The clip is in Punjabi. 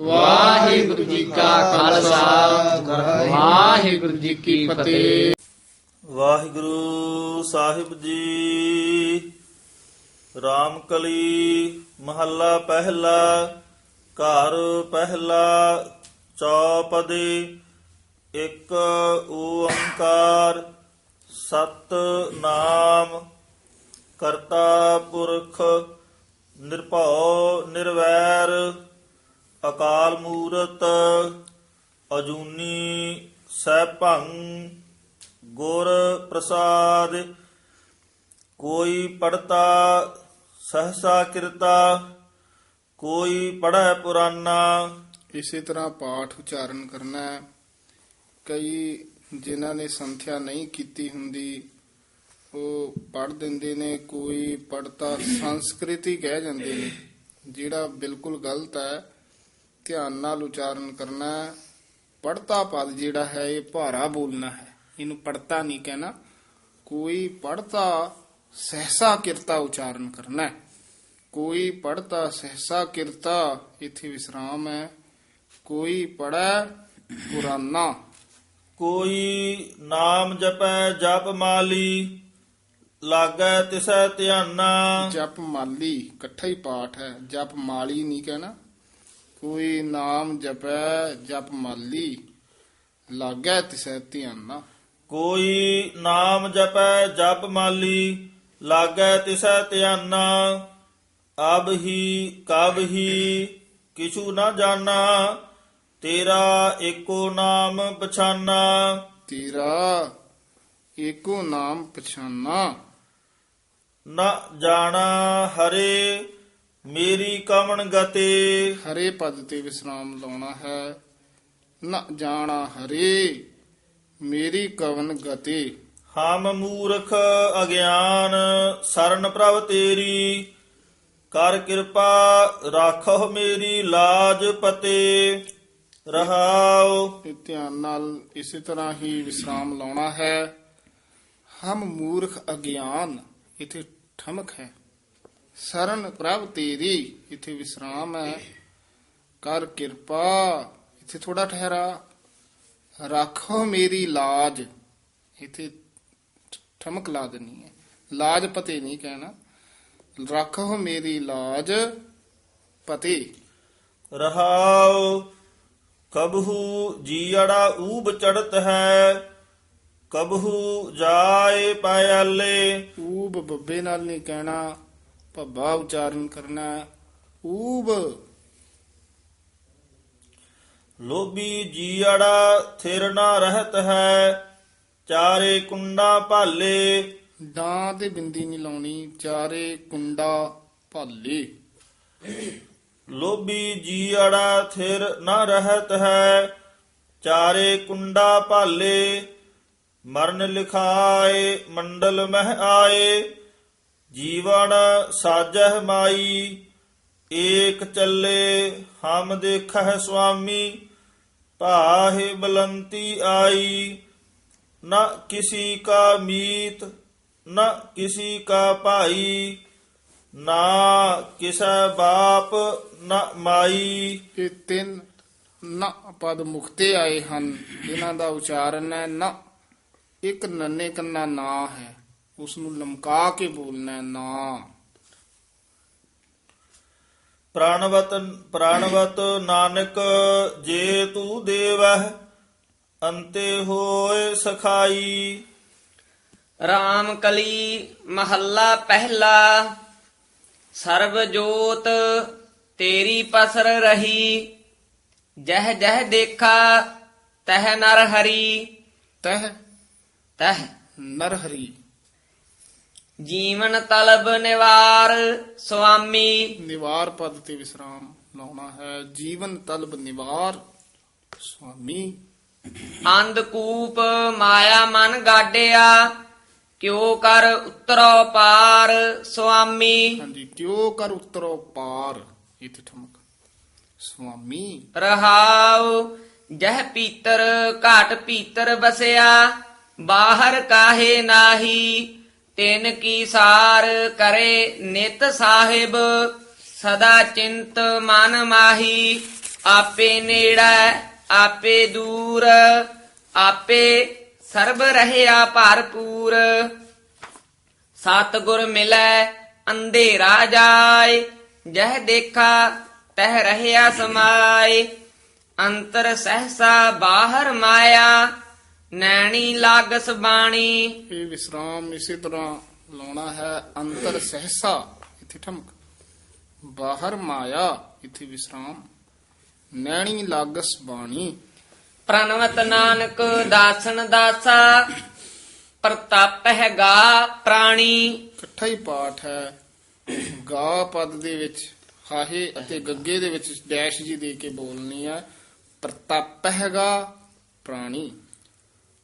ਵਾਹਿਗੁਰੂ ਜੀ ਕਾ ਖਾਲਸਾ। ਵਾਹਿਗੁਰੂ ਜੀ ਕੀ ਫਤਿਹ। ਵਾਹਿਗੁਰੂ ਸਾਹਿਬ ਜੀ, ਰਾਮਕਲੀ ਮਹੱਲਾ ਪਹਿਲਾ, ਘਰ ਪਹਿਲਾ, ਚੌਪਦੀ, ਇੱਕ ਓੰਕਾਰ, ਸਤ ਨਾਮ, ਕਰਤਾ ਪੁਰਖ, ਨਿਰਭਉ, ਨਿਰਵੈਰ ਅਕਾਲ ਮੂਰਤ ਅਜੂਨੀ ਸੈਭੰ ਗੁਰ ਪ੍ਰਸਾਦ, ਕੋਈ ਪੜਤਾ ਸਹਸਾ ਕਿਰਤਾ, ਕੋਈ ਪੜੈ ਪੁਰਾਨਾ। ਇਸੇ ਤਰ੍ਹਾਂ ਪਾਠ ਉਚਾਰਨ ਕਰਨਾ ਹੈ। ਕਈ ਜਿਨ੍ਹਾਂ ਨੇ ਸੰਥਿਆ ਨਹੀਂ ਕੀਤੀ ਹੁੰਦੀ, ਉਹ ਪੜ ਦਿੰਦੇ ਨੇ, ਕੋਈ ਪੜਤਾ ਸੰਸਕ੍ਰਿਤੀ ਕਹਿ ਜਾਂਦੇ ਨੇ, ਜਿਹੜਾ ਬਿਲਕੁਲ ਗਲਤ ਹੈ। ਧਿਆਨ ਨਾਲ ਉਚਾਰਨ ਕਰਨਾ ਪੜਤਾ ਪਦ ਜਿਹੜਾ ਹੈ ਇਹ ਭਾਰਾ ਬੋਲਣਾ ਹੈ। ਇਹਨੂੰ ਪੜਤਾ ਨਹੀਂ ਕਹਿਣਾ। ਕੋਈ ਪੜਤਾ ਸਹਸਾ ਕਿਰਤਾ ਉਚਾਰਨ ਕਰਨਾ ਹੈ। ਕੋਈ ਪੜਤਾ ਸਹਸਾ ਕਿਰਤਾ ਇਥੇ ਵਿਸਰਾਮ ਹੈ। ਕੋਈ ਪੜੈ ਪੁਰਾਨਾ ਕੋਈ ਨਾਮ ਜਪੈ ਜਪ ਮਾਲੀ ਲਾਗੈ ਤਿਸੈ ਧਿਆਨਾ। ਜਪ ਮਾਲੀ ਇਕੱਠਾ ਹੀ ਪਾਠ ਹੈ। ਜਪ ਮਾਲੀ ਨਹੀਂ ਕਹਿਣਾ। ਕੋਈ ਨਾਮ ਜਪੈ ਜਪ ਮਾਲੀ ਲਾਗੈ ਤਿਸੈ ਧਿਆਨਾ। ਕੋਈ ਨਾਮ ਜਪੈ ਜਪ ਮਾਲੀ ਲਾਗੈ ਤਿਸੈ ਧਿਆਨਾ। ਅਬ ਹੀ ਕਬ ਹੀ ਕਿਛੂ ਨਾ ਜਾਣਾ ਤੇਰਾ ਏਕੋ ਨਾਮ ਪਛਾਨਾ। ਤੇਰਾ ਏਕੋ ਨਾਮ ਪਛਾਨਾ। ਨਾ ਜਾਣਾ ਹਰੇ ਮੇਰੀ ਕਵਣ ਗਤੇ। ਹਰੇ ਪਦ ਤੇ ਵਿਸਰਾਮ ਲਾਉਣਾ ਹੈ ਨਾ ਜਾਣਾ ਹਰੇ। ਮੇਰੀ ਕਵਨ ਗਤੇ। ਹਮ ਮੂਰਖ ਅਗਿਆਨ ਸਰਨ ਪ੍ਰਭ ਤੇਰੀ। ਕਰ ਕਿਰਪਾ ਰਾਖੋ ਮੇਰੀ ਲਾਜ ਪਤੇ। ਰਹਾਉ। ਧਿਆਨ ਨਾਲ ਇਸੇ ਤਰ੍ਹਾਂ ਹੀ ਵਿਸਰਾਮ ਲਾਉਣਾ ਹੈ। ਹਮ ਮੂਰਖ ਅਗਿਆਨ ਇਥੇ ਠਮਕ ਹੈ। ਸਰਨ ਪ੍ਰਭ ਤੇਰੀ ਇਥੇ ਵਿਸਰਾਮ ਹੈ। ਕਰ ਕਿਰਪਾ। ਇਥੇ ਥੋੜਾ ਠਹਿਰਾ। ਰੱਖੋ ਮੇਰੀ ਲਾਜ। ਇਥੇ ਠਮਕ ਲਾ ਦੇਣੀ ਹੈ। ਲਾਜ ਪਤੇ ਨਹੀਂ ਕਹਿਣਾ। ਰੱਖੋ ਮੇਰੀ ਲਾਜ ਪਤੇ। ਰਹਾਉ ਕਬਹੂ ਜੀੜਾ ਊਬ ਚੜਤ ਹੈ। ਕਬਹੂ ਜਾਏ ਪਾਇਆਲੇ ਊਬ ਬੱਬੇ ਨਾਲ ਨਹੀਂ ਕਹਿਣਾ। ਭੱਬਾ ਉਚਾਰਨ ਕਰਨਾ। ਊਬ। ਲੋਭੀ ਜੀੜਾ ਥਿਰ ਨਾ ਰਹਤ ਹੈ ਚਾਰੇ ਕੁੰਡਾ ਭਾਲੇ। ਡਾਂ ਤੇ ਬਿੰਦੀ ਨਹੀਂ ਲਾਉਣੀ ਚਾਰੇ ਕੁੰਡਾ ਭਾਲੇ। ਲੋਭੀ ਜੀੜਾ ਥਿਰ ਨਾ ਰਹਤ ਹੈ ਚਾਰੇ ਕੁੰਡਾ ਭਾਲੇ। ਮਰਨ ਲਿਖਾਏ ਮੰਡਲ ਮਹਿ ਆਏ। ਜੀਵਨ ਸਾਜਹ ਮਾਈ, ਏਕ ਚੱਲੇ ਹਮ ਦੇਖਹਿ ਸੁਆਮੀ, ਭਾਹੇ ਬਲੰਤੀ ਆਈ। ਨਾ ਕਿਸੀ ਕਾ ਮੀਤ, ਨਾ ਕਿਸੀ ਕਾ ਭਾਈ, ਨਾ ਕਿਸੈ ਬਾਪ, ਨਾ ਮਾਈ। ਇਹ ਤਿੰਨ ਨਾ ਪਦ ਮੁਕਤੇ ਆਏ ਹਨ। ਇਹਨਾਂ ਦਾ ਉਚਾਰਨ ਹੈ ਨਾ। ਇੱਕ ਨੰਨੇ ਕੰਨਾ ਨਾ ਹੈ। ਉਸ ਨੂੰ ਲਮਕਾ ਕੇ ਬੋਲਣਾ ਨਾ। ਪ੍ਰਾਣਵਤ ਪ੍ਰਾਣਵਤ ਨਾਨਕ ਜੇ ਤੂੰ ਦੇਵਹਿ ਅੰਤੇ ਹੋਏ ਸਖਾਈ। ਰਾਮ ਕਲੀ ਮਹੱਲਾ ਪਹਿਲਾ ਸਰਬ ਜੋਤ ਤੇਰੀ ਪਸਰ ਰਹੀ। ਜਹ ਜਹ ਦੇਖਾ ਤਹ ਨਰ ਹਰੀ। ਤਹ ਤਹ। ਨਰਹਰੀ ਜੀਵਨ ਤਲਬ ਨਿਵਾਰ ਸੁਆਮੀ। ਨਿਵਾਰ ਪਦ ਤੇ ਵਿਸਰਾਮ ਲਾਉਣਾ ਹੈ। ਜੀਵਨ ਤਲਬ ਨਿਵਾਰ ਸੁਆਮੀ। ਅੰਧਕੂਪ ਮਾਇਆ ਮਨ ਗਾਡਿਆ ਕਿਉ ਕਰ ਉਤਰੋ ਪਾਰ ਸੁਆਮੀ। ਹਾਂਜੀ ਕਿਉ ਕਰ ਉਤਰੋ ਪਾਰ ਇਥੇ ਠਮਕ। ਸੁਆਮੀ। ਰਹਾਉ ਜਹ ਪੀਤਰ ਘਾਟ ਪੀਤਰ ਬਸਿਆ ਬਾਹਰ ਕਾਹੇ ਨਾਹੀ। ਤਿਨ ਕੀ ਸਾਰ ਕਰੇ ਨਿਤ ਸਾਹਿਬ, ਸਦਾ ਚਿੰਤ ਮਨ ਮਾਹੀ। ਆਪੇ ਨੇੜਾ, ਆਪੇ ਦੂਰ, ਆਪੇ ਸਰਬ ਰਹਿਆ ਭਰਪੂਰ। ਸਤਿਗੁਰ ਮਿਲੈ, ਅੰਧੇਰਾ ਜਾਏ, ਜਹ ਦੇਖਾ ਤਹ ਰਹਿਆ ਸਮਾਏ। ਅੰਤਰ ਸਹਸਾ ਬਾਹਰ ਮਾਇਆ ਨੈਣੀ ਲਾਗਸ ਬਾਣੀ। ਇਹ ਵਿਸਰਾਮ ਇਸੇ ਤਰ੍ਹਾਂ ਲਾਉਣਾ ਹੈ ਅੰਤਰ ਸਹਸਾ ਇੱਥੇ ਠਮਕ। ਬਾਹਰ ਮਾਇਆ ਇੱਥੇ ਵਿਸਰਾਮ। ਨੈਣੀ ਲਾਗਸ ਬਾਣੀ। ਪ੍ਰਣਵਤ ਨਾਨਕ ਦਾਸਨ ਦਾਸਾ ਪ੍ਰਤਾਪ ਹੈ ਗਾ ਪ੍ਰਾਣੀ। ਇਕੱਠਾ ਹੀ ਪਾਠ ਹੈ। ਗਾ ਪਦ ਦੇ ਵਿੱਚ ਹਾਹੇ ਅਤੇ ਗੱਗੇ ਦੇ ਵਿੱਚ ਡੈਸ਼ ਜੀ ਦੇ ਕੇ ਬੋਲਣੀ ਹੈ ਪ੍ਰਤਪ ਹੈਗਾ ਪ੍ਰਾਣੀ।